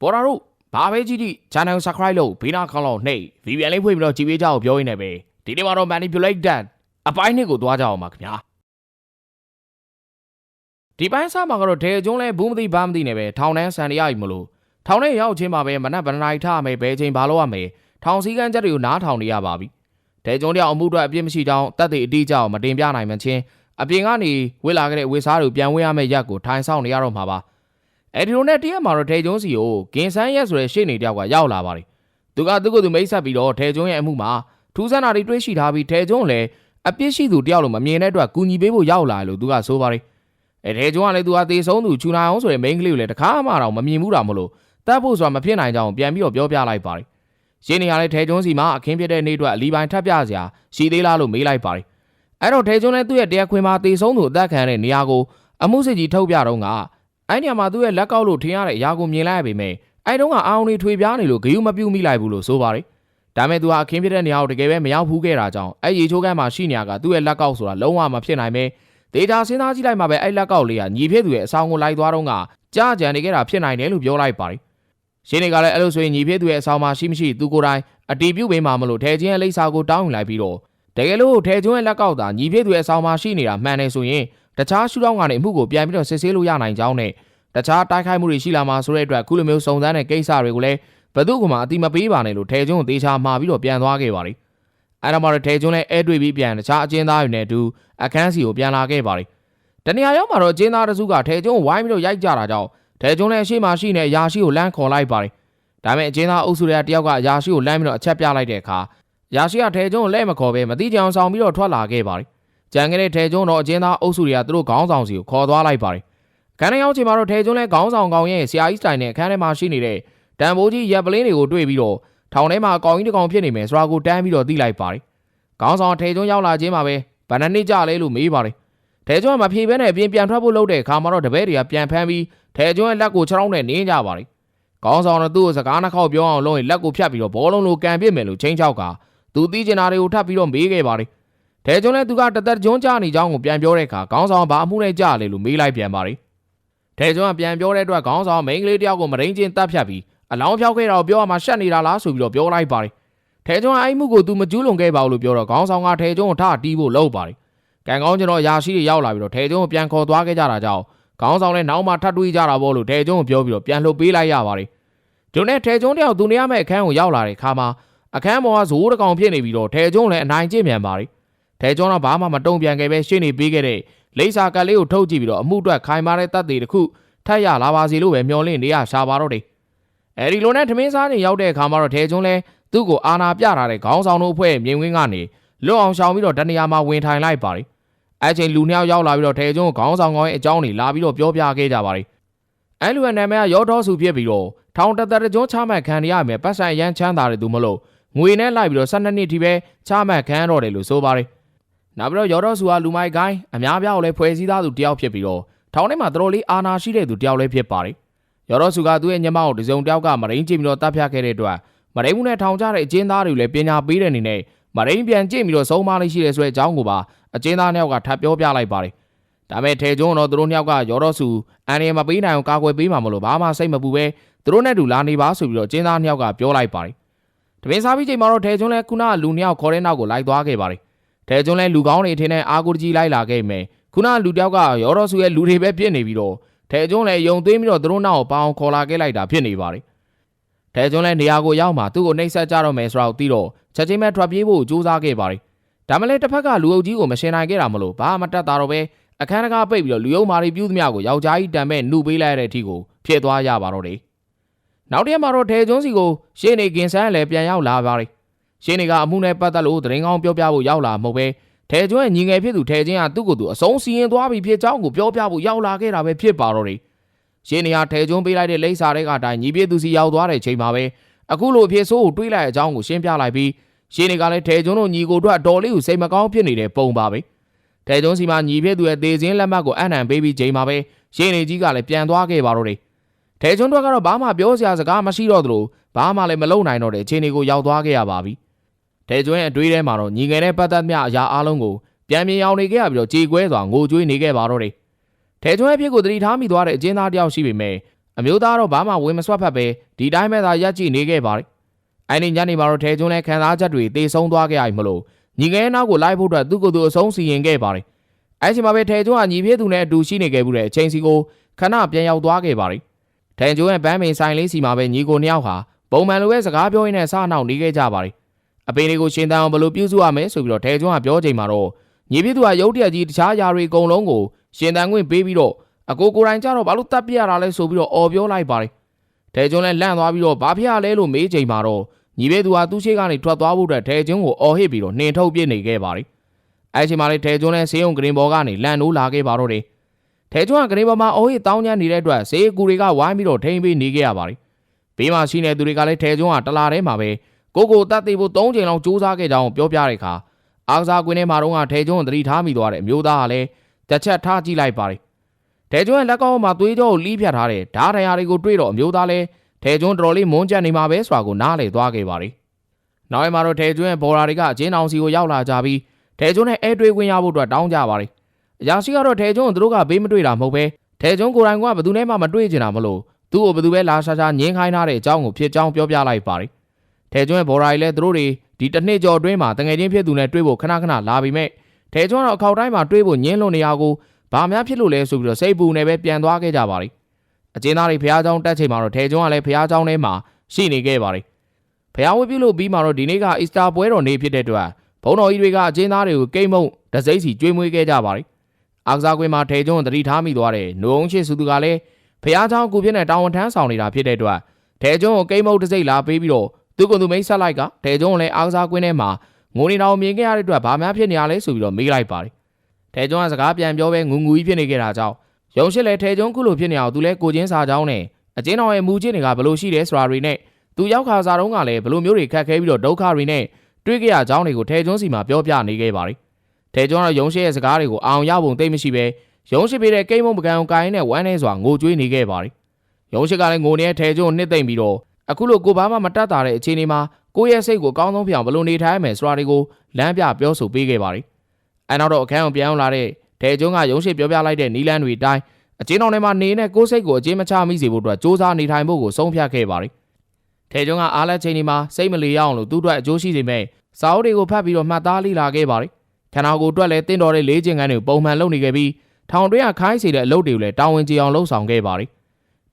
ပေါ်တာတို့ဘာပဲကြည့်ကြည့် channel subscribe လုပ်ဘေးနားခေါင်းလောက်နှိပ် VPN လေးဖွင့်ပြီးတော့ကြည့်ပေးကြအောင်ပြောရင်းနဲ့ပဲဒီနေ့မှာတော့ manipulate that အပိုင်းနှစ်ကိုသွားကြအောင်ပါခင်ဗျာဒီပိုင်းစားမှာကတော့ဒေကျွန်းလဲဘူးမသိဘာမသိနဲ့ပဲထောင်တန်းဆန်ရရမလို့ထောင်ထဲရောက်ချင်းမှာပဲမနက်ဗန္ဒနာရီထားရမယ်ဘယ်ချိန်ဘာလို့ရမယ်ထောင်စည်းကမ်းချက်တွေကိုနားထောင်နေရပါပြီဒေကျွန်းတယောက်အမှုအတွက်အပြစ်မရှိကြောင်းတက်တဲ့အတိအကျအောင်မတင်ပြနိုင်မှချင်းအပြင်ကနေဝစ်လာခဲ့တဲ့ဝစ်စားတွေကိုပြန်ဝေးရမယ့်ရက်ကိုထိုင်ဆောင်နေရတော့မှာပါ အဲဒီလိုနဲ့တရက်မှာတော့ထေကျွန်းစီကိုဂင်ဆန်းရက်ဆိုတဲ့ရှေ့နေတယောက်ကရောက်လာပါတယ်။သူကသူ့ကိုယ်သူမိတ်ဆက်ပြီးတော့ထေကျွန်းရဲ့အမှုမှာထူးဆန်းတာတွေတွေ့ရှိထားပြီးထေကျွန်းလည်းအပြစ်ရှိသူတယောက်လိုမမြင်တဲ့အတွက်ကူညီပေးဖို့ရောက်လာတယ်လို့သူကဆိုပါတယ်။အဲထေကျွန်းကလည်းသူဟာသေဆုံးသူချူနိုင်အောင်ဆိုတဲ့ main ကလေးကိုလည်းတခါမှတော့မမြင်ဘူးတာမလို့တတ်ဖို့ဆိုတာမဖြစ်နိုင်ကြောင်းပြန်ပြီးတော့ပြောပြလိုက်ပါတယ်။ရှင်းနေရတဲ့ထေကျွန်းစီမှာအခင်းပြတဲ့နေ့အတွက်အလီပိုင်းထပ်ပြစရာရှိသေးလားလို့မေးလိုက်ပါတယ်။အဲ့တော့ထေကျွန်းလည်းသူ့ရဲ့တရားခွင်မှာသေဆုံးသူအသက်ခံတဲ့နေရာကိုအမှုစစ်ကြီးထုတ်ပြတော့က အဲ့ညမှာသူ့ရဲ့လက်ကောက်လို့ထင်ရတဲ့အရာကိုမြင်လိုက်ရပေမဲ့အဲ့တုန်းကအာအောင်တွေထွေပြားနေလို့ဂယုမပြုတ်မိလိုက်ဘူးလို့ဆိုပါတယ်။ဒါမဲ့သူဟာအခင်းဖြစ်တဲ့နေရာကိုတကယ်ပဲမရောက်ဘူးခဲ့တာကြောင့်အဲ့ရေချိုးကမ်းမှာရှိနေရကသူ့ရဲ့လက်ကောက်ဆိုတာလုံးဝမဖြစ်နိုင်ပဲဒေတာစဉ်းစားကြည့်လိုက်မှပဲအဲ့လက်ကောက်လေးကညီဖြစ်သူရဲ့အဆောင်ကိုလိုက်သွားတော့ကကြားကြံနေခဲ့တာဖြစ်နိုင်တယ်လို့ပြောလိုက်ပါတယ်။ရှင်းနေကလည်းအဲ့လိုဆိုရင်ညီဖြစ်သူရဲ့အဆောင်မှာရှိမရှိသူကိုယ်တိုင်အတီးပြုတ်ပေးမှမလို့ထဲချင်းရဲ့လိပ်စာကိုတောင်းယူလိုက်ပြီးတော့တကယ်လို့ထဲချင်းရဲ့လက်ကောက်သာညီဖြစ်သူရဲ့အဆောင်မှာရှိနေတာမှန်တယ်ဆိုရင် တခြားရှူတောင်းကနေအမှုကိုပြန်ပြီးတော့စစ်ဆေးလို့ရနိုင်ကြောင်းနဲ့တခြားတိုက်ခိုက်မှုတွေရှိလာမှာဆိုတဲ့အတွက်ခုလိုမျိုးစုံစမ်းတဲ့ကိစ္စတွေကိုလည်းဘယ်သူမှအတိမပေးပါနဲ့လို့ထဲကျွန်းကိုတေချာမှာပြီးတော့ပြန်သွားခဲ့ပါလိမ့်။အဲ့ဒါမှတော့ထဲကျွန်းလည်းအဲတွေ့ပြီးပြန်တခြားအကျဉ်းသားတွေနဲ့အတူအခန်းစီကိုပြန်လာခဲ့ပါလိမ့်။တနေရာရောက်မှာတော့အကျဉ်းသားတစုကထဲကျွန်းကိုဝိုင်းပြီးတော့ရိုက်ကြတာကြောင့်ထဲကျွန်းလည်းအရှိမရှိနဲ့ရာရှိကိုလမ်းခေါ်လိုက်ပါလိမ့်။ဒါပေမဲ့အကျဉ်းသားအုပ်စုတွေကတယောက်ကရာရှိကိုလမ်းပြီးတော့အချက်ပြလိုက်တဲ့အခါရာရှိကထဲကျွန်းကိုလဲမခေါ်ပဲမတိကြအောင်ဆောင်ပြီးတော့ထွက်လာခဲ့ပါလိမ့်။ ကြံခဲ့တဲ့ထဲကျွန်းတော့အကျဉ်းသားအုပ်စုတွေကသူတို့ခေါင်းဆောင်စီကိုခေါ်သွားလိုက်ပါလိမ့်။ခန်းထဲရောက်ချိန်မှာတော့ထဲကျွန်းလဲခေါင်းဆောင်ကောင်ရဲ့ဆရာကြီးစတိုင်နဲ့ခန်းထဲမှာရှိနေတဲ့တန်ဖိုးကြီးရက်ပလင်းတွေကိုတွေ့ပြီးတော့ထောင်ထဲမှာကောင်ကြီးတစ်ကောင်ဖြစ်နေမယ်ဆိုတာကိုတန်းပြီးတော့သိလိုက်ပါတယ်။ခေါင်းဆောင်ထဲကျွန်းရောက်လာခြင်းမှာပဲဗန္ဒနှစ်ကြလဲလို့မေးပါတယ်။ထဲကျွန်းကမဖြေဘဲနဲ့အပြင်ပြန်ထွက်ဖို့လုပ်တဲ့အခါမှာတော့တပည့်တွေကပြန်ဖမ်းပြီးထဲကျွန်းရဲ့လက်ကိုခြေထောက်နဲ့နင်းကြပါတယ်။ခေါင်းဆောင်ကသူ့ကိုစကားနှခေါက်ပြောအောင်လုပ်ရင်လက်ကိုဖြတ်ပြီးတော့ဘောလုံးလိုကန်ပစ်မယ်လို့ချင်းချောက်ကသူသိကျင်တာတွေကိုထပ်ပြီးတော့မေးခဲ့ပါတယ်။ ထဲကျွန်းလဲသူကတသက်ကျွန်းကြနေကြောင်းကိုပြန်ပြောတဲ့အခါခေါင်းဆောင်ကဘာအမှုနဲ့ကြလဲလို့မေးလိုက်ပြန်ပါတယ်။ထဲကျွန်းကပြန်ပြောတဲ့အတွက်ခေါင်းဆောင်မိန်းကလေးတယောက်ကိုမရင်းချင်းတတ်ဖြတ်ပြီးအလောင်းဖြောက်ခဲ့တာကိုပြောရမှာရှက်နေတာလားဆိုပြီးတော့ပြောလိုက်ပါတယ်။ထဲကျွန်းကအဲ့မှုကို तू မကျူးလွန်ခဲ့ပါဘူးလို့ပြောတော့ခေါင်းဆောင်ကထဲကျွန်းကိုထတီးဖို့လုပ်ပါတယ်။ကံကောင်းကျွန်တော်ရာရှိတွေရောက်လာပြီးတော့ထဲကျွန်းကိုပြန်ခေါ်သွားခဲ့ကြတာကြောင့်ခေါင်းဆောင်လည်းနောက်မှထပ်တွေးကြတာပေါ့လို့ထဲကျွန်းကိုပြောပြီးတော့ပြန်လှုပ်ပေးလိုက်ရပါတယ်။ကျွန်တော်ထဲကျွန်းတယောက်သူနေရမယ့်အခန်းကိုရောက်လာတဲ့ခါမှာအခန်းပေါ်ကဇိုးတစ်ကောင်ဖြစ်နေပြီးတော့ထဲကျွန်းလည်းအနိုင်ကျင့်မြန်ပါတယ်။ ထဲကျွန်းကဘာမှမတုံ့ပြန်ခဲ့ပဲရှင်းနေပေးခဲ့တဲ့လိပ်စာကတ်လေးကိုထုတ်ကြည့်ပြီးတော့အမှုအတွက်ခိုင်မာတဲ့တပ်တွေတစ်ခုထပ်ရလာပါစီလို့ပဲမျှော်လင့်နေရရှာပါတော့တယ်။အဲဒီလိုနဲ့ထမင်းစားနေရောက်တဲ့အခါမှာတော့ထဲကျွန်းလဲသူ့ကိုအာနာပြထားတဲ့ခေါင်းဆောင်တို့အဖွဲ့မြင်ကွင်းကနေလွတ်အောင်ရှောင်ပြီးတော့တနေရာမှာဝင်ထိုင်လိုက်ပါတယ်။အဲချိန်လူနှစ်ယောက်ရောက်လာပြီးတော့ထဲကျွန်းကိုခေါင်းဆောင်ကောင်းရဲ့အကြောင်းတွေလာပြီးတော့ပြောပြခဲ့ကြပါတယ်။အဲလူရဲ့နာမည်ကရောတော်စုဖြစ်ပြီးတော့ထောင်တသက်ကျွန်းချမှတ်ခံရမယ်ပတ်စံအရန်ချမ်းသာတဲ့သူမလို့ငွေနဲ့လိုက်ပြီးတော့12နှစ်ထိပဲချမှတ်ခံရတော့တယ်လို့ဆိုပါတယ်။ နောက်ပြီးတော့ရောတော်စုကလူမိုက်ကိုင်းအများပြားကိုလည်းဖွဲ့စည်းသားသူတယောက်ဖြစ်ပြီးတော့ထောင်ထဲမှာတော်တော်လေးအာနာရှိတဲ့သူတယောက်လည်းဖြစ်ပါတယ်။ရောတော်စုကသူ့ရဲ့ညမကိုတစုံတယောက်ကမရင်းကျင့်ပြီးတော့တပ်ဖြတ်ခဲ့တဲ့အတွက်မရင်းမှုနဲ့ထောင်ကြတဲ့အကျဉ်းသားတွေကိုလည်းပညာပေးတဲ့အနေနဲ့မရင်းပြန်ကျင့်ပြီးတော့ဆုံးမလေးရှိတဲ့ဆိုတဲ့အကြောင်းကိုပါအကျဉ်းသားနှစ်ယောက်ကထပ်ပြောပြလိုက်ပါတယ်။ဒါမဲ့ထဲကျွန်းတော့သူတို့နှစ်ယောက်ကရောတော်စုအန်ရီမပေးနိုင်အောင်ကာကွယ်ပေးမှာမလို့ဘာမှစိတ်မပူပဲသူတို့နဲ့တူလာနေပါဆိုပြီးတော့အကျဉ်းသားနှစ်ယောက်ကပြောလိုက်ပါတယ်။တပင်းစားပြီးချိန်မှာတော့ထဲကျွန်းလဲခုနကလူနှစ်ယောက်ခေါ်တဲ့နောက်ကိုလိုက်သွားခဲ့ပါတယ်။ ထဲကျွန်းလဲလူကောင်းတွေထင်းနဲ့အာကိုတကြီးလိုက်လာခဲ့မယ်။ခုနကလူတယောက်ကရောတော်စုရဲ့လူတွေပဲပြစ်နေပြီးတော့ထဲကျွန်းလဲယုံသွင်းပြီးတော့သူတို့နောက်ကိုပအောင်ခေါ်လာခဲ့လိုက်တာဖြစ်နေပါတယ်။ထဲကျွန်းလဲနေရာကိုရောက်မှသူ့ကိုနှိပ်စက်ကြတော့မယ်ဆိုတော့သိတော့ချက်ချင်းပဲထွက်ပြေးဖို့ကြိုးစားခဲ့ပါတယ်။ဒါမှလည်းတစ်ဖက်ကလူအုပ်ကြီးကိုမရှင်နိုင်ခဲ့တာမလို့ဘာမှတတ်တာတော့ပဲအခန်းတကားပိတ်ပြီးတော့လူယုံမာတွေပြူးသမျှကိုယောက်ျားကြီးတံမဲ့နှုတ်ပေးလိုက်ရတဲ့အထိကိုဖြစ်သွားရပါတော့တယ်။နောက်တစ်ရက်မှာတော့ထဲကျွန်းစီကိုရှင်းနေကင်ဆန်းလည်းပြန်ရောက်လာပါတယ်။ ရှင်းနေကအမှုနဲ့ပတ်သက်လို့သတင်းကောင်းပြောပြဖို့ရောက်လာမဟုတ်ပဲထဲကျွန်းရဲ့ညီငယ်ဖြစ်သူထဲချင်းကသူ့ကိုယ်သူအဆုံးစီရင်သွားပြီဖြစ်ကြောင်းကိုပြောပြဖို့ရောက်လာခဲ့တာပဲဖြစ်ပါတော့တယ်။ရှင်းနေကထဲကျွန်းပေးလိုက်တဲ့လိပ်စာတွေကအတိုင်းညီပြသူစီရောက်သွားတဲ့ချိန်မှာပဲအခုလိုအဖြစ်ဆိုးကိုတွေးလိုက်အကြောင်းကိုရှင်းပြလိုက်ပြီးရှင်းနေကလည်းထဲကျွန်းတို့ညီကိုတို့အတော်လေးကိုစိတ်မကောင်းဖြစ်နေတဲ့ပုံပါပဲ။ထဲကျွန်းစီမှာညီဖြစ်သူရဲ့တေစင်းလက်မှတ်ကိုအနံပေးပြီးချိန်မှာပဲရှင်းနေကြီးကလည်းပြန်သွားခဲ့ပါတော့တယ်။ထဲကျွန်းတို့ကတော့ဘာမှပြောစရာစကားမရှိတော့သလိုဘာမှလည်းမလုပ်နိုင်တော့တဲ့အခြေအနေကိုရောက်သွားခဲ့ရပါပြီ။ ထဲကျွန်းရဲ့အတွေးထဲမှာတော့ညီငယ်နဲ့ပတ်သက်မြအရာအလုံးကိုပြန်မြင်အောင်နေခဲ့ရပြီးတော့ကြေကွဲစွာငိုကြွေးနေခဲ့ပါတော့တယ်။ထဲကျွန်းရဲ့ဖြစ်ကိုသတိထားမိသွားတဲ့အကျဉ်းသားတယောက်ရှိပေမဲ့အမျိုးသားတော့ဘာမှဝင်မဆွတ်ဖက်ပဲဒီတိုင်းပဲသာရက်ကြည့်နေခဲ့ပါတယ်။အဲ့ဒီညနေမှာတော့ထဲကျွန်းလဲခံစားချက်တွေတေဆုံးသွားခဲ့ရမလို့ညီငယ်နောက်ကိုလိုက်ဖို့အတွက်သူ့ကိုယ်သူအဆုံးစီရင်ခဲ့ပါတယ်။အဲ့ဒီမှာပဲထဲကျွန်းကညီပြေးသူနဲ့အတူရှိနေခဲ့မှုတဲ့အချိန်စီကိုခဏပြန်ရောက်သွားခဲ့ပါတယ်။ထဲကျွန်းရဲ့ဗန်းပင်ဆိုင်လေးစီမှာပဲညီကိုနှစ်ယောက်ဟာပုံမှန်လိုပဲစကားပြောရင်းနဲ့စနှောက်နေခဲ့ကြပါတယ်။ အပင်လေးကိုရှင်းတန်းအောင်ဘယ်လိုပြုစုရမလဲဆိုပြီးတော့ထဲကျွန်းကပြောချိန်မှာတော့ညီပြေးသူကရုတ်တရက်ကြီးတခြားຢာတွေအကုန်လုံးကိုရှင်းတန်းခွင့်ပေးပြီးတော့အကိုကိုယ်တိုင်ကြတော့ဘာလို့တပ်ပြရတာလဲဆိုပြီးတော့អော်ပြောလိုက်ပါတယ်။ထဲကျွန်းလည်းလန့်သွားပြီးတော့ဘာဖြစ်ရလဲလို့မေးချိန်မှာတော့ညီဘေးသူဟာသူ့ရှိကနေထွက်သွားဖို့အတွက်ထဲကျွန်းကိုအော်ဟစ်ပြီးတော့နှင်ထုတ်ပြစ်နေခဲ့ပါတယ်။အဲချိန်မှာလည်းထဲကျွန်းလည်းဆေးရုံဂရင်ဘော်ကနေလန့်နိုးလာခဲ့ပါတော့တယ်။ထဲကျွန်းကဂရင်ဘော်မှာအော်ဟစ်တောင်းချမ်းနေတဲ့အတွက်ဆေးကူတွေကဝိုင်းပြီးတော့ထိမ့်ပေးနေခဲ့ရပါတယ်။ဘေးမှာရှိနေသူတွေကလည်းထဲကျွန်းကတလာထဲမှာပဲ ကိုကိုတတ်သိဖို့၃ချိန်လောက်စူးစမ်းခဲ့ကြအောင်ပြောပြတဲ့အခါအားကစားကွင်းထဲမှာတော့ထဲကျွန်းကိုတတိထားမိသွားတဲ့အမျိုးသားကလည်းတစ်ချက်ထားကြည့်လိုက်ပါတယ်။ထဲကျွန်းလက်ကောက်မှာသွေးကြောကိုလီးဖြတ်ထားတဲ့ဓာတ်တရားတွေကိုတွေ့တော့အမျိုးသားလည်းထဲကျွန်းတော်တော်လေးမွန်းကျက်နေမှာပဲဆိုတာကိုနားလည်သွားခဲ့ပါတယ်။နောက်ရက်မှာတော့ထဲကျွန်းရဲ့ဘော်ရာတွေကအချင်းအောင်စီကိုရောက်လာကြပြီးထဲကျွန်းနဲ့အဲတွေးဝင်ရဖို့အတွက်တောင်းကြပါတယ်။အရာရှိကတော့ထဲကျွန်းကိုသူတို့ကဘေးမတွေ့တာမဟုတ်ပဲထဲကျွန်းကိုယ်တိုင်ကဘယ်သူနဲ့မှမတွေ့ချင်တာမလို့သူ့ကိုဘယ်သူပဲလာရှာရှာငင်းခိုင်းထားတဲ့အကြောင်းကိုဖြစ်ကြောင်းပြောပြလိုက်ပါတယ်။ ထဲကျွန်းရဲ့ဘော်ရာတွေလည်းသူတို့တွေဒီတစ်နှစ်ကျော်အတွင်းမှာတငယ်ချင်းဖြစ်သူနဲ့တွေ့ဖို့ခဏခဏလာပြီးမဲ့ထဲကျွန်းတော့အခေါက်တိုင်းမှာတွေ့ဖို့ညင်းလွန်နေရကိုဘာများဖြစ်လို့လဲဆိုပြီးတော့စိတ်ပူနေပဲပြန်သွားခဲ့ကြပါလိမ့်အကျဉ်းသားတွေဖះเจ้าတက်ချိန်မှာတော့ထဲကျွန်းကလည်းဖះเจ้าထဲမှာရှိနေခဲ့ပါလိမ့်ဖះဝတ်ပြုလို့ပြီးမှတော့ဒီနေ့ကအီစတာပွဲတော်နေ့ဖြစ်တဲ့အတွက်ဘုံတော်ကြီးတွေကအကျဉ်းသားတွေကိုကိမ့်မုံတစိမ့်စီကျွေးမွေးခဲ့ကြပါလိမ့်အာကစားကွင်းမှာထဲကျွန်းတတိထားမိသွားတဲ့နှုံရှိစုသူကလည်းဖះเจ้าကူဖြစ်တဲ့တာဝန်ထမ်းဆောင်နေတာဖြစ်တဲ့အတွက်ထဲကျွန်းကိုကိမ့်မုံတစိမ့်လာပေးပြီးတော့ သူကသူမိတ်ဆက်လိုက်ကထဲကျွန်းကိုလည်းအာကစားကွင်းထဲမှာငိုနေတော်မြင်ခဲ့ရတဲ့အတွက်ဘာများဖြစ်နေရလဲဆိုပြီးတော့မေးလိုက်ပါတယ်ထဲကျွန်းကစကားပြန်ပြောပဲငူငူကြီးဖြစ်နေခဲ့တာကြောင့်ရုံရှိလဲထဲကျွန်းခုလိုဖြစ်နေအောင်သူလဲကိုချင်းစာကြောင်းနဲ့အကျဉ်းတော်ရဲ့မူချင်းတွေကဘလို့ရှိတယ်ဆိုတာတွေနဲ့သူရောက်ခါစားတုန်းကလည်းဘလို့မျိုးတွေခက်ခဲပြီးတော့ဒုက္ခတွေနဲ့တွေ့ကြရကြောင်းတွေကိုထဲကျွန်းစီမှာပြောပြနေခဲ့ပါတယ်ထဲကျွန်းကရုံရှိရဲ့စကားတွေကိုအောင်ရပုံသိမ့်မရှိပဲရုံရှိပေးတဲ့ကိမ့်မုံပကံကိုင်းနဲ့ဝမ်းနေစွာငိုကြွေးနေခဲ့ပါတယ်ရုံရှိကလည်းငိုနေတဲ့ထဲကျွန်းကိုနှစ်သိမ့်ပြီးတော့ အခုလိုကိုဘာမှမတတ်တာတဲ့အခြေအနေမှာကိုယ့်ရဲ့စိတ်ကိုအကောင်းဆုံးဖြစ်အောင်ဘယ်လိုနေထိုင်ရမယ်ဆိုတာတွေကိုလမ်းပြပြောဆိုပေးခဲ့ပါတယ်အဲနောက်တော့အခန်းကိုပြန်အောင်လာတဲ့ထဲကျွန်းကရုံရှိပြောပြလိုက်တဲ့နီလန်းတွေအတိုင်းအကျဉ်းတော်ထဲမှာနေနဲ့ကိုယ်စိတ်ကိုအကျဉ်းမချမိစေဖို့အတွက်စ조사နေထိုင်ဖို့ကိုဆုံးဖြတ်ခဲ့ပါတယ်။ထဲကျွန်းကအားလက်ချိန်ဒီမှာစိတ်မလီရအောင်လို့သူ့အတွက်အကျိုးရှိစေမဲ့စာအုပ်တွေကိုဖတ်ပြီးတော့မှတ်သားလေ့လာခဲ့ပါတယ်။ခန္ဓာကိုယ်အတွက်လည်းတင့်တော်တဲ့လေးကျင်ကန်းတွေပုံမှန်လုပ်နေခဲ့ပြီးထောင်တွင်းကခိုင်းစေတဲ့အလုပ်တွေကိုလည်းတာဝန်ကျေအောင်လှုပ်ဆောင်ခဲ့ပါတယ်။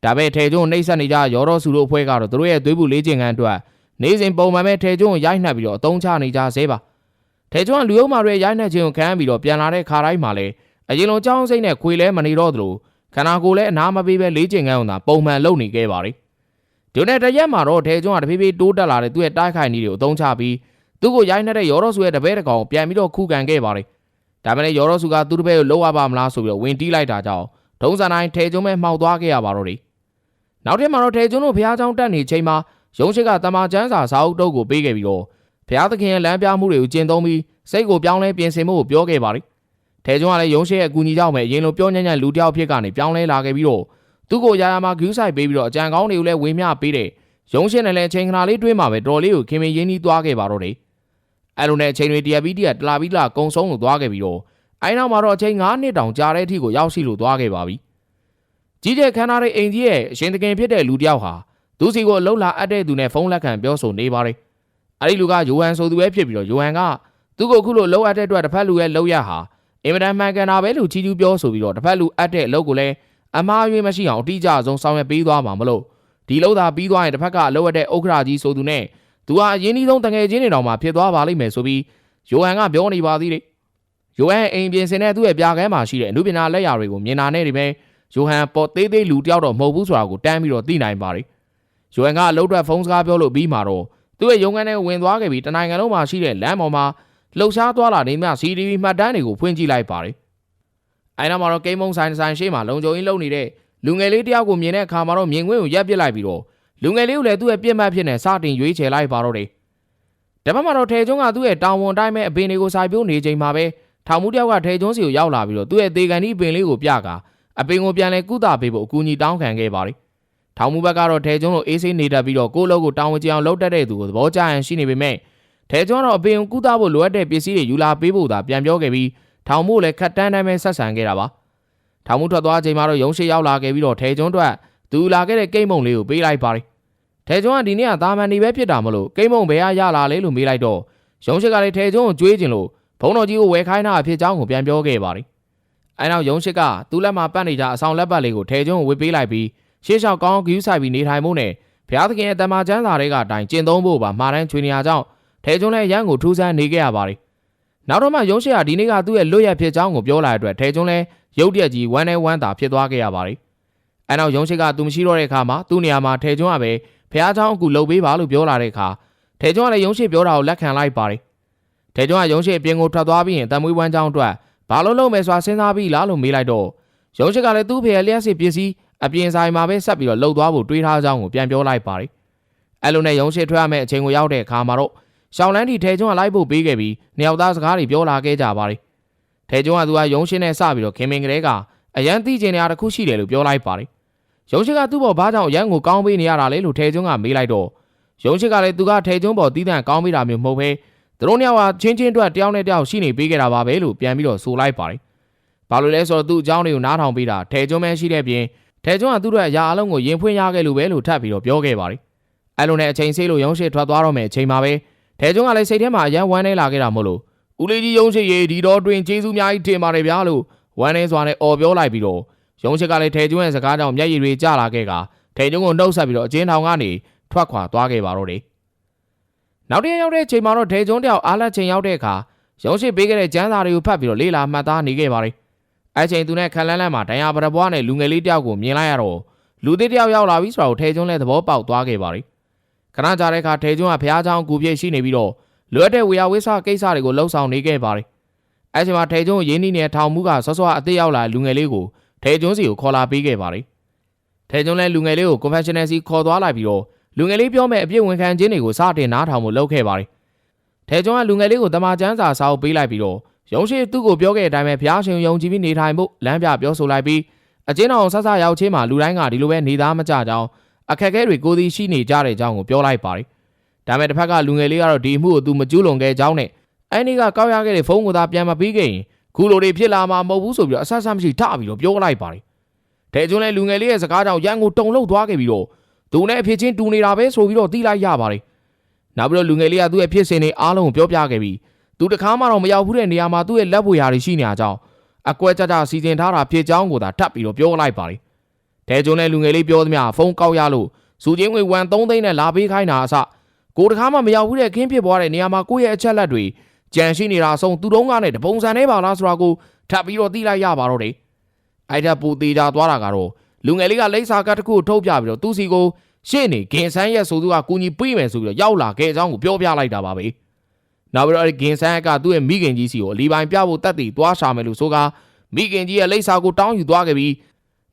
ဒါပေမဲ့ထဲကျွန်းနှိမ့်ဆက်နေကြရောတော်စုတို့အဖွဲ့ကတော့သူတို့ရဲ့သွေးပူလေးကျင်ကန်းအတွက်နေစဉ်ပုံမှန်ပဲထဲကျွန်းကိုရိုက်နှက်ပြီးတော့အသုံးချနေကြဆဲပါ။ထဲကျွန်းကလူအုပ်မာတွေရိုက်နှက်ခြင်းကိုခံပြီးတော့ပြန်လာတဲ့ခါတိုင်းမှာလည်းအရင်လိုကြောင်းစိတ်နဲ့ခွေလဲမနေတော့သလိုခန္ဓာကိုယ်လည်းအနာမပေးပဲလေးကျင်ကန်းအောင်သာပုံမှန်လုပ်နေခဲ့ပါတယ်။ဒီနေ့တရက်မှာတော့ထဲကျွန်းကတဖြည်းဖြည်းတိုးတက်လာတဲ့သူ့ရဲ့တိုက်ခိုက်နည်းတွေကိုအသုံးချပြီးသူ့ကိုရိုက်နှက်တဲ့ရော်ရော့ဆူရဲ့တပည့်တကောင်ပြန်ပြီးတော့ခုခံခဲ့ပါတယ်။ဒါပေမဲ့ရော်ရော့ဆူကသူ့တပည့်ကိုလှုပ်ရပါမလားဆိုပြီးတော့ဝင်တီးလိုက်တာကြောင့်ဒုံစံတိုင်းထဲကျွန်းပဲမှောက်သွားခဲ့ရပါတော့တယ်။ နောက်ထပ်မှာတော့ထဲကျွန်းတို့ဘုရားကျောင်းတက်နေချိန်မှာရုံးရှိကတမန်ကျန်းစာစာအုပ်တုပ်ကိုပေးခဲ့ပြီးတော့ဘုရားသခင်ရဲ့လမ်းပြမှုတွေကိုကျင့်သုံးပြီးစိတ်ကိုပြောင်းလဲပြင်ဆင်မှုကိုပြောခဲ့ပါတယ်။ထဲကျွန်းကလည်းရုံးရှိရဲ့အကူအညီကြောင့်ပဲအရင်လိုပြောညံ့ညံ့လူတစ်ယောက်ဖြစ်ကနေပြောင်းလဲလာခဲ့ပြီးတော့သူ့ကိုရာယာမှာဂူးဆိုင်ပေးပြီးတော့အကြံကောင်းတွေကိုလည်းဝေမျှပေးတဲ့ရုံးရှင်နဲ့လည်းအချိန်ခဏလေးတွင်းမှာပဲတော်လေးကိုခင်မင်းရင်းနှီးသွားခဲ့ပါတော့တယ်။အဲလိုနဲ့အချိန်တွေတရပြီးတရတလာပြီးလာကုံဆုံးလို့သွားခဲ့ပြီးတော့အဲနောက်မှာတော့အချိန်9နှစ်တောင်ကြာတဲ့အထိကိုရောက်ရှိလို့သွားခဲ့ပါပြီ။ ကြီးကျယ်ခမ်းနားတဲ့အိမ်ကြီးရဲ့အရှင်သခင်ဖြစ်တဲ့လူတစ်ယောက်ဟာသူစီကိုလှုပ်လာအပ်တဲ့သူနဲ့ဖုန်းလက်ခံပြောဆိုနေပါတယ်။အဲဒီလူကယိုဟန်ဆိုသူပဲဖြစ်ပြီးတော့ယိုဟန်ကသူ့ကိုခုလိုလှုပ်အပ်တဲ့အတွက်တစ်ဖက်လူရဲ့လှုပ်ရဟာအင်မတန်မှန်ကန်တာပဲလို့ချီးကျူးပြောဆိုပြီးတော့တစ်ဖက်လူအပ်တဲ့အလုပ်ကိုလည်းအမှားယွင်းမရှိအောင်အတိအကျဆုံးဆောင်ရွက်ပေးသွားမှာမလို့ဒီလှုပ်သာပြီးသွားရင်တစ်ဖက်ကအလုပ်ရတဲ့ဥက္ကရာကြီးဆိုသူနဲ့သူဟာအရင်ကြီးဆုံးတငယ်ချင်းတွေတောင်မှဖြစ်သွားပါလိမ့်မယ်ဆိုပြီးယိုဟန်ကပြောနေပါသေးတယ်။ယိုဟန်အိမ်ပြင်စင်တဲ့သူ့ရဲ့ပြာကန်းမှာရှိတဲ့အမှုပညာလက်ရာတွေကိုမြင်တာနဲ့ဒီပဲ ယိုဟန်ပေါ်သေးသေးလူတယောက်တော့မဟုတ်ဘူးဆိုတာကိုတန်းပြီးတော့သိနိုင်ပါတယ်။ယိုဟန်ကအလုပ်အတွက်ဖုန်းစကားပြောလို့ပြီးမှတော့သူ့ရဲ့ရုံးခန်းထဲဝင်သွားခဲ့ပြီးတနိုင်ငံလုံးမှာရှိတဲ့လမ်းပေါ်မှာလှုပ်ရှားသွားလာနေမှ CCTV မှတ်တမ်းတွေကိုဖွင့်ကြည့်လိုက်ပါတယ်။အဲနောက်မှာတော့ကိန်းမုံဆိုင်ဆိုင်ရှေ့မှာလုံခြုံရေးလုပ်နေတဲ့လူငယ်လေးတယောက်ကိုမြင်တဲ့အခါမှာတော့မြင်ကွင်းကိုရက်ပစ်လိုက်ပြီးတော့လူငယ်လေးကိုလည်းသူ့ရဲ့ပြစ်မှတ်ဖြစ်နေစတင်ရွေးချယ်လိုက်ပါတော့တယ်။တပတ်မှာတော့ထေကျွန်းကသူ့ရဲ့တောင်ဝန်တိုင်းမဲ့အပင်တွေကိုစိုက်ပျိုးနေချိန်မှာပဲထောင်မှုတယောက်ကထေကျွန်းစီကိုရောက်လာပြီးတော့သူ့ရဲ့သေကန်ဒီပင်လေးကိုပြကာ အပင်ကိုပြန်လဲကုသပေးဖို့အကူအညီတောင်းခံခဲ့ပါတယ်။ထောင်မှုဘက်ကတော့ထေကျွန်းလိုအေးဆေးနေတတ်ပြီးတော့ကိုယ့်အလုပ်ကိုတောင်းဝန်ကြအောင်လုပ်တတ်တဲ့သူကိုသဘောကျရင်ရှိနေပေမဲ့ထဲကျွန်းတော့အပင်ကိုကုသဖို့လိုအပ်တဲ့ပစ္စည်းတွေယူလာပေးဖို့သာပြန်ပြောခဲ့ပြီးထောင်မှုလည်းခက်တန်းတန်းပဲဆက်ဆံခဲ့တာပါထောင်မှုထွက်သွားချိန်မှာတော့ရုံးရှိရောက်လာခဲ့ပြီးတော့ထဲကျွန်းအတွက်သူလာခဲ့တဲ့ကိတ်မုံလေးကိုပေးလိုက်ပါတယ်ထဲကျွန်းကဒီနေ့ကတာမန်နေပဲဖြစ်တာမလို့ကိတ်မုံဘယ်ကရလာလဲလို့မေးလိုက်တော့ရုံးရှိကလည်းထဲကျွန်းကိုကြွေးကျင်လို့ဘုံတော်ကြီးကိုဝယ်ခိုင်းတာအဖြစ်ကြောင်းကိုပြန်ပြောခဲ့ပါတယ် အဲနောက်ယုံရှိကသူ့လက်မှာပတ်နေကြအဆောင်လက်ပတ်လေးကိုထဲကျွန်းဝေပေးလိုက်ပြီးရှေ့လျှောက်ကောင်းကယူဆိုင်ပြီးနေထိုင်မှုနဲ့ဘုရားသခင်ရဲ့တမန်ကျမ်းစာတွေကအတိုင်းကျင့်သုံးဖို့ပါမှာတန်းချွေနေရကြောင်းထဲကျွန်းလည်းရန်ကိုထူးဆန်းနေခဲ့ရပါတယ်။နောက်တော့မှယုံရှိကဒီနေ့ကသူ့ရဲ့လွတ်ရဖြစ်ကြောင်းကိုပြောလာတဲ့အတွက်ထဲကျွန်းလည်းရုတ်တရက်ကြီးဝမ်းနဲ့ဝမ်းသာဖြစ်သွားခဲ့ရပါတယ်။အဲနောက်ယုံရှိကသူမရှိတော့တဲ့အခါမှာသူ့နေရာမှာထဲကျွန်းကပဲဘုရားကျောင်းအကူလှုပ်ပေးပါလို့ပြောလာတဲ့အခါထဲကျွန်းကလည်းယုံရှိပြောတာကိုလက်ခံလိုက်ပါတယ်။ထဲကျွန်းကယုံရှိအပြင်ကိုထွက်သွားပြီးရင်တမွေးဝမ်းကျောင်းအတွက် ဘာလို့လုပ်မယ်ဆိုတာစဉ်းစားပြီးလားလို့မေးလိုက်တော့ရုံးရှိကလည်းသူ့ဖေရဲ့လျှက်စစ်ပစ္စည်းအပြင်ဆိုင်မှာပဲဆက်ပြီးတော့လှုပ်သွားဖို့တွေးထားကြောင်းကိုပြန်ပြောလိုက်ပါတယ်အဲလိုနဲ့ရုံးရှိထွက်ရမယ့်အချိန်ကိုရောက်တဲ့အခါမှာတော့ရှောင်းလန်းတီထဲကျွန်းကလိုက်ဖို့ပေးခဲ့ပြီးနှစ်ယောက်သားစကားတွေပြောလာခဲ့ကြပါတယ်ထဲကျွန်းကသူကရုံးရှိနဲ့စပြီးတော့ခင်မင်ကလေးကအရန်သိကျင်နေရတစ်ခုရှိတယ်လို့ပြောလိုက်ပါတယ်ရုံးရှိကသူ့ဘောဘာကြောင့်အရန်ကိုကောင်းပေးနေရတာလဲလို့ထဲကျွန်းကမေးလိုက်တော့ရုံးရှိကလည်းသူကထဲကျွန်းပေါ်တီးတန့်ကောင်းပေးတာမျိုးမဟုတ်ဘဲ သူတို့နှစ်ယောက်ကချင်းချင်းအတွက်တယောက်နဲ့တယောက်ရှိနေပေးခဲ့တာပါပဲလို့ပြန်ပြီးတော့ဆိုလိုက်ပါတယ်ဘာလို့လဲဆိုတော့သူ့အကြောင်းတွေကိုနားထောင်ပေးတာထဲကျွန်းပဲရှိတဲ့ပြင်ထဲကျွန်းကသူ့ရဲ့အရာအလုံးကိုရင်ဖွင့်ရခဲ့လို့ပဲလို့ထပ်ပြီးတော့ပြောခဲ့ပါတယ်အဲလိုနဲ့အချိန်ဆေးလို့ရုံးရှိထွက်သွားတော့မယ်အချိန်မှာပဲထဲကျွန်းကလည်းစိတ်ထဲမှာအရန်ဝမ်းနေလာခဲ့တာမို့လို့ဦးလေးကြီးရုံးရှိရေဒီတော့တွင်ကျေးဇူးများကြီးတင်ပါတယ်ဗျာလို့ဝမ်းနေစွာနဲ့អော်ပြောလိုက်ပြီးတော့ရုံးရှိကလည်းထဲကျွန်းရဲ့စကားကြောင့်မျက်ရည်တွေကျလာခဲ့ကထဲကျွန်းကိုနှုတ်ဆက်ပြီးတော့အချင်းထောင်ကနေထွက်ခွာသွားခဲ့ပါတော့တယ် နောက်တစ်ရက်ရောက်တဲ့အချိန်မှာတော့ထဲကျွန်းတယောက်အားလက်ချိန်ရောက်တဲ့အခါရုံးရှိပေးခဲ့တဲ့ကျမ်းစာတွေကိုဖတ်ပြီးတော့လေးလာမှတ်သားနေခဲ့ပါတယ်အဲချိန်သူနဲ့ခက်လန်းလန်းမှာဒဏ်ရာပရပွားနဲ့လူငယ်လေးတယောက်ကိုမြင်လိုက်ရတော့လူသေးတယောက်ရောက်လာပြီးဆိုတော့ထဲကျွန်းလည်းသဘောပေါက်သွားခဲ့ပါတယ်ခဏကြာတဲ့အခါထဲကျွန်းကဘုရားကျောင်းကူပြည့်ရှိနေပြီးတော့လွတ်တဲ့ဝေယဝိဆကိစ္စတွေကိုလှုပ်ဆောင်နေခဲ့ပါတယ်အဲချိန်မှာထဲကျွန်းရင်းနှီးနေတဲ့ထောင်မှုကဆော့ဆော့အသေးရောက်လာလူငယ်လေးကိုထဲကျွန်းစီကိုခေါ်လာပေးခဲ့ပါတယ်ထဲကျွန်းလည်းလူငယ်လေးကို confessional စီခေါ်သွားလိုက်ပြီးတော့ လူငယ်လေးပြောမဲ့အပြစ်ဝင်ခံခြင်းတွေကိုစတင်နားထောင်ဖို့လုပ်ခဲ့ပါတယ်ထဲကျွန်းကလူငယ်လေးကိုတမန်ကျမ်းစာစာအုပ်ပေးလိုက်ပြီးတော့ရုံးရှိသူ့ကိုပြောခဲ့တဲ့အတိုင်းပဲဘုရားရှင်ယုံကြည်ပြီးနေထိုင်ဖို့လမ်းပြပြောဆိုလိုက်ပြီးအကျဉ်းတော်ဆက်ဆရောက်ချင်းမှာလူတိုင်းကဒီလိုပဲနေသားမကြကြောင်းအခက်အခဲတွေကိုယ်သည်ရှိနေကြတဲ့အကြောင်းကိုပြောလိုက်ပါတယ်။ဒါပေမဲ့တစ်ဖက်ကလူငယ်လေးကတော့ဒီအမှုကိုသူမကျူးလွန်ခဲ့ကြောင်းနဲ့အဲ့ဒီကကောက်ရခဲ့တဲ့ဖုန်းကိုသာပြန်မပြီးခဲ့ရင်ခုလိုတွေဖြစ်လာမှာမဟုတ်ဘူးဆိုပြီးတော့အဆတ်ဆတ်မရှိထပြီးတော့ပြောလိုက်ပါတယ်။တဲကျွန်းလည်းလူငယ်လေးရဲ့စကားကြောင့်ရန်ကိုတုံလှုပ်သွားခဲ့ပြီးတော့ သူနဲ့အဖြစ်ချင်းတူနေတာပဲဆိုပြီးတော့သိလိုက်ရပါတယ်။နောက်ပြီးတော့လူငယ်လေးကသူ့ရဲ့ဖြစ်စဉ်တွေအားလုံးကိုပြောပြခဲ့ပြီးသူတခါမှတော့မရောက်ဘူးတဲ့နေရာမှာသူ့ရဲ့လက်ပွေရာတွေရှိနေတာကြောင့်အကွက်ကြကြစီစဉ်ထားတာဖြစ်ကြောင်းကိုသာထပ်ပြီးတော့ပြောလိုက်ပါတယ်။တဲကျွန်းနဲ့လူငယ်လေးပြောသမျှဖုန်းကောက်ရလို့စူချင်းငွေ1 3သိန်းနဲ့လာပေးခိုင်းတာအစကိုတခါမှမရောက်ဘူးတဲ့ခင်းဖြစ်သွားတဲ့နေရာမှာကိုယ့်ရဲ့အချက်လက်တွေကြံရှိနေတာအဆုံးသူတုံးကနဲ့တပုံစံနေပါလားဆိုတာကိုထပ်ပြီးတော့သိလိုက်ရပါတော့တယ်။အဲ့ဒါပူသေးကြသွားတာကတော့ လူငယ်လေးကလိမ့်စာကတစ်ခုကိုထုတ်ပြပြီးတော့သူစီကိုရှေ့နေဂင်ဆန်းရဲ့ဆိုသူကကူညီပေးမယ်ဆိုပြီးတော့ရောက်လာခဲ့အကြောင်းကိုပြောပြလိုက်တာပါပဲ။နောက်ပြီးတော့ဂင်ဆန်းကသူ့ရဲ့မိခင်ကြီးစီကိုအလီပိုင်ပြဖို့တက်တည်သွားရှာမယ်လို့ဆိုကမိခင်ကြီးရဲ့လိမ့်စာကိုတောင်းယူသွားခဲ့ပြီး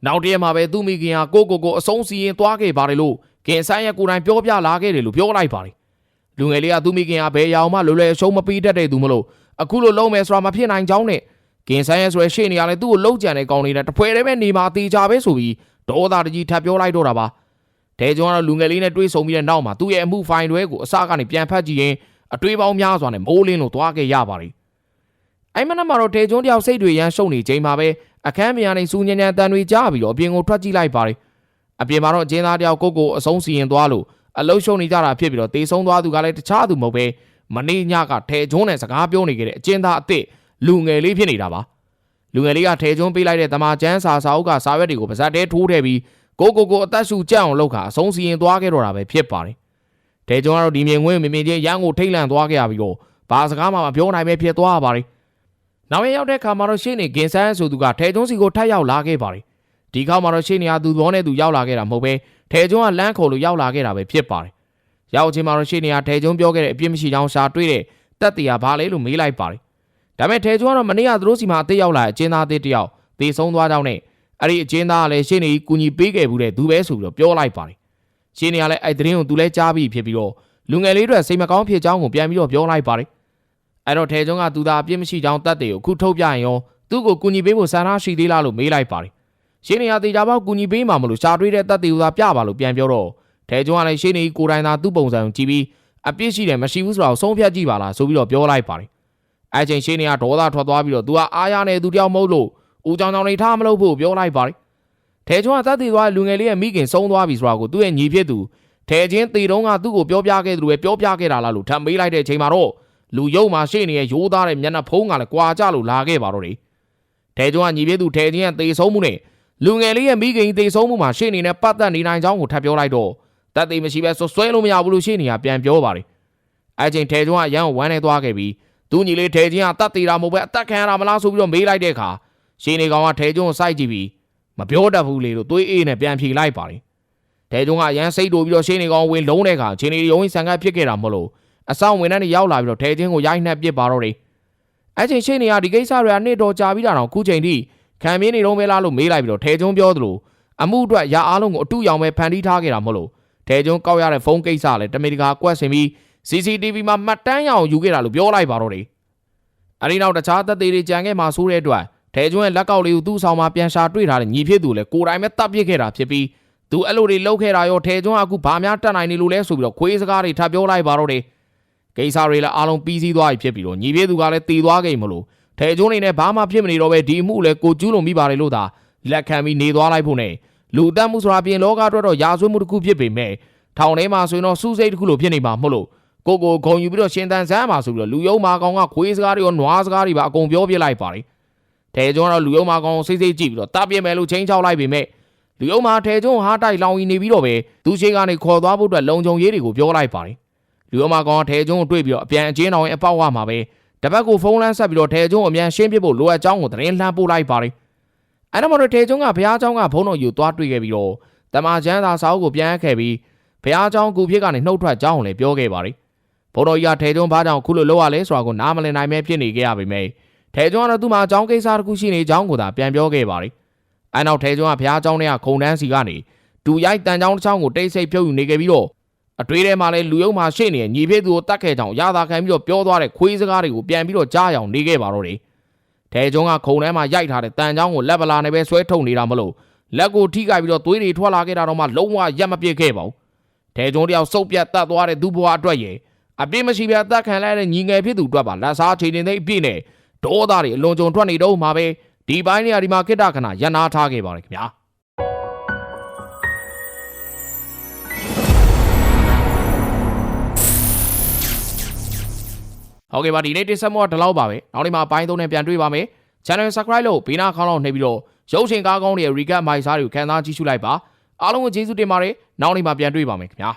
နောက်တရက်မှာပဲသူ့မိခင်ဟာကိုကိုကိုအဆုံးစီရင်သွားခဲ့ပါတယ်လို့ဂင်ဆန်းရဲ့ကိုယ်တိုင်ပြောပြလာခဲ့တယ်လို့ပြောလိုက်ပါတယ်။လူငယ်လေးကသူ့မိခင်ကဘယ်ရောင်မှလွယ်လွယ်ရှုံးမပေးတတ်တဲ့သူမလို့အခုလိုလုံးမယ်ဆိုတာမဖြစ်နိုင်ကြောင်းနဲ့ ဂင်ဆန်းရဲ့ဆိုရရှေ့နေရလဲသူ့ကိုလုံးကြံတဲ့ကောင်းနေတဲ့တဖွဲတည်းပဲနေမှာတေချာပဲဆိုပြီးဒေါသတကြီးထပ်ပြောလိုက်တော့တာပါ။တဲကျွန်းကတော့လူငယ်လေးနဲ့တွေ့ဆုံပြီးတဲ့နောက်မှာသူ့ရဲ့အမှုဖိုင်တွေကိုအစကနေပြန်ဖတ်ကြည့်ရင်အတွေးပေါင်းများစွာနဲ့မိုးလင်းလို့သွားခဲ့ရပါတယ်။အဲ့မနက်မှာတော့တဲကျွန်းတယောက်စိတ်တွေရမ်းရှုပ်နေချိန်မှာပဲအခန်းပြန်နေစူးညံ့ညံ့တန်တွေကြားပြီးတော့အပြင်ကိုထွက်ကြည့်လိုက်ပါတယ်။အပြင်မှာတော့အကျဉ်းသားတယောက်ကိုကိုအဆုံးစီရင်သွားလို့အလုရှုံနေကြတာဖြစ်ပြီးတော့တေဆုံးသွားသူကလည်းတခြားသူမဟုတ်ပဲမနေ့ညကထဲကျွန်းနဲ့စကားပြောနေခဲ့တဲ့အကျဉ်းသားအစ်စ် လူငယ်လေးဖြစ်နေတာပါလူငယ်လေးကထဲကျွန်းပေးလိုက်တဲ့တမာကျန်းစာစာအုပ်ကစာရွက်တွေကိုပါဇက်တဲထိုးထည့်ပြီးကိုကိုကိုအသက်ရှူကြက်အောင်လုပ်ခါအဆုံးစီရင်သွားခဲ့တော့တာပဲဖြစ်ပါတယ်ထဲကျွန်းကတော့ဒီမြင်ကွင်းမြင်မြင်ချင်းရန်ကိုထိတ်လန့်သွားခဲ့ရပြီးတော့ဘာစကားမှမပြောနိုင်ပဲဖြစ်သွားပါတယ်နောက်ရက်ရောက်တဲ့ခါမှာတော့ရှေ့နေဂင်ဆန်းဆိုသူကထဲကျွန်းစီကိုထပ်ရောက်လာခဲ့ပါတယ်ဒီခေါက်မှာတော့ရှေ့နေကသူဘောနဲ့သူရောက်လာခဲ့တာမဟုတ်ပဲထဲကျွန်းကလမ်းခေါ်လို့ရောက်လာခဲ့တာပဲဖြစ်ပါတယ်။ရောက်ချင်းမှာတော့ရှေ့နေကထဲကျွန်းပြောခဲ့တဲ့အပြစ်မရှိကြောင်းရှာတွေ့တဲ့တက်တရားဘာလဲလို့မေးလိုက်ပါတယ်။ ဒါပေမဲ့ထဲကျွန်းကတော့မနေ့ကသူတို့စီမှာအသေးရောက်လာတဲ့အကျဉ်းသားအသေးတယောက်သေဆုံးသွားကြောင်းနဲ့အဲ့ဒီအကျဉ်းသားကလည်းရှေ့နေကြီးကူညီပေးခဲ့ဘူးတဲ့သူပဲဆိုပြီးတော့ပြောလိုက်ပါတယ်။ရှေ့နေကလည်းအဲ့သတင်းကိုသူလည်းကြားပြီးဖြစ်ပြီးတော့လူငယ်လေးတွေစိတ်မကောင်းဖြစ်ကြောင်းကိုပြန်ပြီးတော့ပြောလိုက်ပါတယ်။အဲ့တော့ထဲကျွန်းကသူသာအပြစ်မရှိကြောင်းတက်တွေကိုခုထုတ်ပြရင်ရောသူ့ကိုကူညီပေးဖို့ဆန္ဒရှိသေးလားလို့မေးလိုက်ပါတယ်။ရှင်းနေရတေချာပေါက်ကူညီပေးမှာမလို့ရှားတွေးတဲ့တက်တွေကိုသာပြပါလို့ပြန်ပြောတော့ထဲကျွန်းကလည်းရှင်းနေကိုယ်တိုင်သာသူ့ပုံစံကိုကြည့်ပြီးအပြစ်ရှိတယ်မရှိဘူးဆိုတာကိုဆုံးဖြတ်ကြည့်ပါလားဆိုပြီးတော့ပြောလိုက်ပါတယ်။ အဲချိန်ရှင်းနေကဒေါသထွက်သွားပြီးတော့သူကအားရနေသူတယောက်မဟုတ်လို့ဦးကြောင်ကြောင်နေထားမလို့ဖို့ပြောလိုက်ပါတယ်။ထဲကျွန်းကတတ်တည်သွားတဲ့လူငယ်လေးရဲ့မိခင်ဆုံးသွားပြီဆိုတာကိုသူ့ရဲ့ညီဖြစ်သူထဲချင်းတေတုံးကသူ့ကိုပြောပြခဲ့သူပဲပြောပြခဲ့တာလားလို့ထပ်မေးလိုက်တဲ့အချိန်မှာတော့လူယုံမှာရှေ့နေရဲ့ရိုးသားတဲ့မျက်နှာဖုံးကလည်းကွာကြလို့လာခဲ့ပါတော့တယ်ထဲကျွန်းကညီဖြစ်သူထဲချင်းကတေဆုံးမှုနဲ့လူငယ်လေးရဲ့မိခင်တေဆုံးမှုမှာရှေ့နေနဲ့ပတ်သက်နေနိုင်ကြောင်းကိုထပ်ပြောလိုက်တော့တတ်တည်မရှိပဲဆွဆွဲလို့မရဘူးလို့ရှေ့နေကပြန်ပြောပါတယ်အဲချိန်ထဲကျွန်းကရန်ကိုဝမ်းနေသွားခဲ့ပြီး သူညီလေးထဲချင်းကတတ်တည်တာမဟုတ်ပဲအသက်ခံရတာမလားဆိုပြီးတော့မေးလိုက်တဲ့အခါရှေ့နေကောင်ကထဲကျွန်းကိုစိုက်ကြည့်ပြီးမပြောတတ်ဘူးလေလို့သွေးအေးနဲ့ပြန်ဖြေလိုက်ပါတယ်။တဲကျုံကအရန်စိတ်တူပြီးတော့ရှင်းနေကောင်ဝင်လုံးတဲ့အခါချင်းနေရုံးဆန်ကပ်ဖြစ်ခဲ့တာမဟုတ်လို့အဆောင်ဝင်တဲ့နေရောက်လာပြီးတော့တဲချင်းကိုရိုက်နှက်ပစ်ပါတော့တယ်။အဲ့ချိန်ရှင်းနေကဒီကိစ္စတွေကနှစ်တော်ကြာပြီးတာတော့ခုချိန်ထိခံပြင်းနေတော့မဲလားလို့မေးလိုက်ပြီးတော့တဲကျုံပြောသလိုအမှုအတွက်ရအားလုံးကိုအတူရောင်ပဲဖန်တီးထားခဲ့တာမဟုတ်လို့တဲကျုံကောက်ရတဲ့ဖုန်းကိစ္စလည်းတမီတကာကွက်ဆင်ပြီး CCTV မှာမှတ်တမ်းရအောင်ယူခဲ့တာလို့ပြောလိုက်ပါတော့တယ်။အဲဒီနောက်တခြားသက်သေတွေကြံခဲ့မှာဆိုတဲ့အတွက်ထဲကျွန်းရဲ့လက်ကောက်လေးကိုသူ့ဆောင်မှာပြန်ရှာတွေ့ထားတဲ့ညီဖြစ်သူလည်းကိုယ်တိုင်ပဲတပ်ပစ်ခဲ့တာဖြစ်ပြီးသူအဲ့လိုတွေလှုပ်ခဲ့တာရောထဲကျွန်းကအခုဘာများတတ်နိုင်နေလို့လဲဆိုပြီးတော့ခွေးစကားတွေထပ်ပြောလိုက်ပါတော့တယ်ကိစ္စတွေလည်းအားလုံးပြီးစီးသွားပြီဖြစ်ပြီးတော့ညီဖြစ်သူကလည်းတည်သွားခဲ့မလို့ထဲကျွန်းနေနဲ့ဘာမှဖြစ်မနေတော့ပဲဒီမှုလည်းကိုကျူးလွန်မိပါတယ်လို့သာလက်ခံပြီးနေသွားလိုက်ဖို့နဲ့လူတက်မှုဆိုတာပြင်လောကအတွက်တော့ရာဇဝတ်မှုတစ်ခုဖြစ်ပေမဲ့ထောင်ထဲမှာဆိုရင်တော့စူးစိတ်တစ်ခုလိုဖြစ်နေမှာမဟုတ်လို့ ကိုကိုဂုံယူပြီးတော့ရှင်တန်ဆန်းမှာဆိုပြီးတော့လူယုံမာကောင်ကခွေးစကားတွေရောနွားစကားတွေပါအကုန်ပြောပြလိုက်ပါတယ်ထဲကျွန်းကတော့လူယုံမာကောင်စိတ်စိတ်ကြည့်ပြီးတော့တာပြင်းမယ်လို့ချင်းချောက်လိုက်ပေမဲ့လူယုံမာထဲကျွန်းဟာတိုက်လောင်ကြီးနေပြီးတော့ပဲသူရှိကနေခေါ်သွားဖို့အတွက်လုံခြုံရေးတွေကိုပြောလိုက်ပါတယ်လူယုံမာကောင်ကထဲကျွန်းကိုတွေ့ပြီးတော့အပြန်အကျင်းတော်ရဲ့အပေါက်ဝမှာပဲတပတ်ကိုဖုန်းလန်းဆက်ပြီးတော့ထဲကျွန်းကိုအမြန်ရှင်းပြဖို့လိုအပ်ကြောင်းကိုသတင်းလှမ်းပို့လိုက်ပါတယ်အဲ့ဒါမှတော့ထဲကျွန်းကဘုရားကျောင်းကဘုန်းတော်ယူသွားတွေ့ခဲ့ပြီးတော့တမန်ကျမ်းသာစာအုပ်ကိုပြန်ခဲ့ပြီးဘုရားကျောင်းကူဖြစ်ကနေနှုတ်ထွက်ကြောင်းကိုလည်းပြောခဲ့ပါတယ် ဘုန်းတော်ကြီးကထဲကျွန်းဘာကြောင့်ခုလိုလုပ်ရလဲဆိုတာကိုနားမလည်နိုင်မဲဖြစ်နေခဲ့ရပေမဲ့ထဲကျွန်းကတော့သူ့မှာအကြောင်းကိစ္စတစ်ခုရှိနေကြောင်းကိုသာပြန်ပြောခဲ့ပါတယ်။အဲနောက်ထဲကျွန်းကဘုရားကျောင်းထဲကခုံတန်းစီကနေဒူရိုက်တန်ချောင်းတစ်ချောင်းကိုတိတ်ဆိတ်ဖြုတ်ယူနေခဲ့ပြီးတော့အတွေးထဲမှာလည်းလူယုံမှာရှေ့နေတဲ့ညီဖေးသူကိုတတ်ခဲ့ကြောင်းရသာခံပြီးတော့ပြောသွားတဲ့ခွေးစကားတွေကိုပြန်ပြီးတော့ကြားရအောင်နေခဲ့ပါတော့တယ်။ထဲကျွန်းကခုံတန်းမှာရိုက်ထားတဲ့တန်ချောင်းကိုလက်ပလာနဲ့ပဲဆွဲထုတ်နေတာမလို့လက်ကိုထိခိုက်ပြီးတော့သွေးတွေထွက်လာခဲ့တာတော့မှလုံးဝရက်မပြစ်ခဲ့ပါဘူး။ထဲကျွန်းတယောက်စုပ်ပြတ်တတ်သွားတဲ့သူ့ဘဝအတွက်ရဲ့ အပြစ်မရှိပြတ်တတ်ခံလိုက်တဲ့ညီငယ်ဖြစ်သူအတွက်ပါလက်စားချိန်နေသိအပြည့်နဲ့ဒေါသတွေအလွန်ကြုံထွက်နေတော့မှာပဲဒီပိုင်းနေရာဒီမှာခိတ္တခဏရန်နာထားခဲ့ပါတယ်ခင်ဗျာဟုတ်ကဲ့ပါဒီနေ့တင်ဆက်မှုကဒီလောက်ပါပဲနောက်နေ့မှာပိုင်းသုံးနဲ့ပြန်တွေ့ပါမယ် channel subscribe လို့ဘေးနာခေါင်းလောက်နှိပ်ပြီးတော့ရုပ်ရှင်ကားကောင်းတွေရဲ့ recap မိုက်စားတွေကိုခံစားကြည့်ရှုလိုက်ပါအားလုံးကိုကျေးဇူးတင်ပါတယ်နောက်နေ့မှာပြန်တွေ့ပါမယ်ခင်ဗျာ